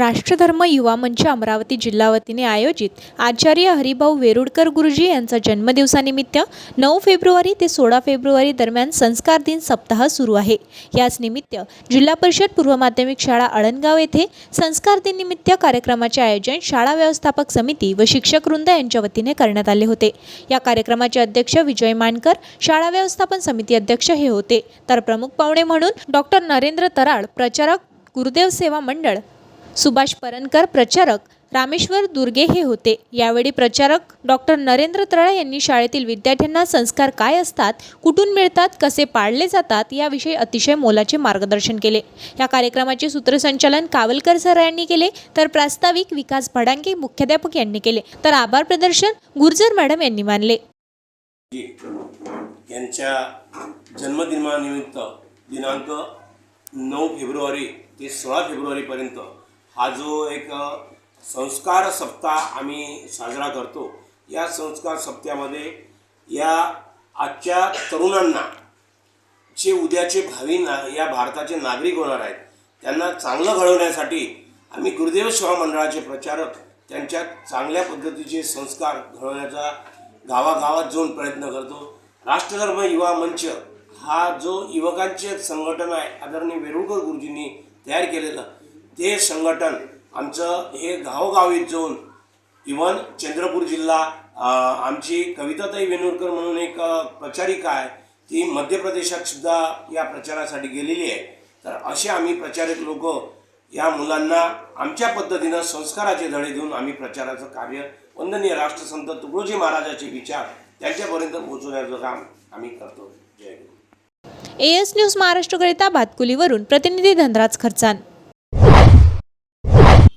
राष्ट्रधर्म युवा मंच अमरावती जिल्हा वतीने आयोजित आचार्य हरिभाऊ वेरुडकर गुरुजी यांचा जन्मदिवसानिमित्त नऊ फेब्रुवारी ते सोळा फेब्रुवारी दरम्यान संस्कार दिन सप्ताह सुरू आहे. याच निमित्त जिल्हा परिषद पूर्व माध्यमिक शाळा अळणगाव येथे संस्कार दिन निमित्त कार्यक्रमाचे आयोजन शाळा व्यवस्थापक समिती व शिक्षक वृंद यांच्या वतीने करण्यात आले होते. या कार्यक्रमाचे अध्यक्ष विजय मानकर शाळा व्यवस्थापन समिती अध्यक्ष हे होते. तर प्रमुख पाहुणे म्हणून डॉक्टर नरेंद्र तराळ प्रचारक गुरुदेव सेवा मंडळ सुभाष परनकर प्रचारक रामेश्वर दुर्गे हे होते. यावेळी प्रचारक डॉक्टर नरेंद्र तळा यांनी शाळेतील विद्यार्थ्यांना संस्कार काय असतात कुठून मिळतात कसे पाळले जातात याविषयी अतिशय मोलाचे मार्गदर्शन केले. या कार्यक्रमाचे सूत्रसंचालन कावलकर सर यांनी केले तर प्रास्ताविक विकास भडांगे मुख्याध्यापक यांनी केले तर आभार प्रदर्शन गुर्जर मॅडम यांनी मानले. यांच्या जन्मदिनानिमित्त दिनांक नऊ फेब्रुवारी ते सोळा फेब्रुवारीपर्यंत हा जो एक संस्कार सप्ताह आम्ही साजरा करतो या संस्कार सप्त्यामध्ये या आजच्या तरुणांना जे उद्याचे भावी ना या भारताचे नागरिक होणार आहेत त्यांना चांगलं घडवण्यासाठी आम्ही गुरुदेव सेवा मंडळाचे प्रचारक त्यांच्या चांगल्या पद्धतीचे संस्कार घडवण्याचा गावागावात जाऊन प्रयत्न करतो. राष्ट्रधर्म युवा मंच हा जो युवकांचे संघटन आहे आदरणीय वेरुळकर गुरुजींनी तयार केलेलं ते संघटन आमचं हे गावोगावीत जाऊन इवन चंद्रपूर जिल्हा आमची कविताताई वेणुरकर म्हणून एक प्रचारिका आहे ती मध्य प्रदेशात सुद्धा या प्रचारासाठी गेलेली आहे. तर असे आम्ही प्रचारक लोक या मुलांना आमच्या पद्धतीनं संस्काराचे धडे देऊन आम्ही प्रचाराचं कार्य वंदनीय राष्ट्रसंत तुकडोजी महाराजाचे विचार त्यांच्यापर्यंत पोहोचवण्याचं काम आम्ही करतो. जय गुरु ए एस न्यूज महाराष्ट्रकरिता भातकुलीवरून प्रतिनिधी धनराज खर्चान.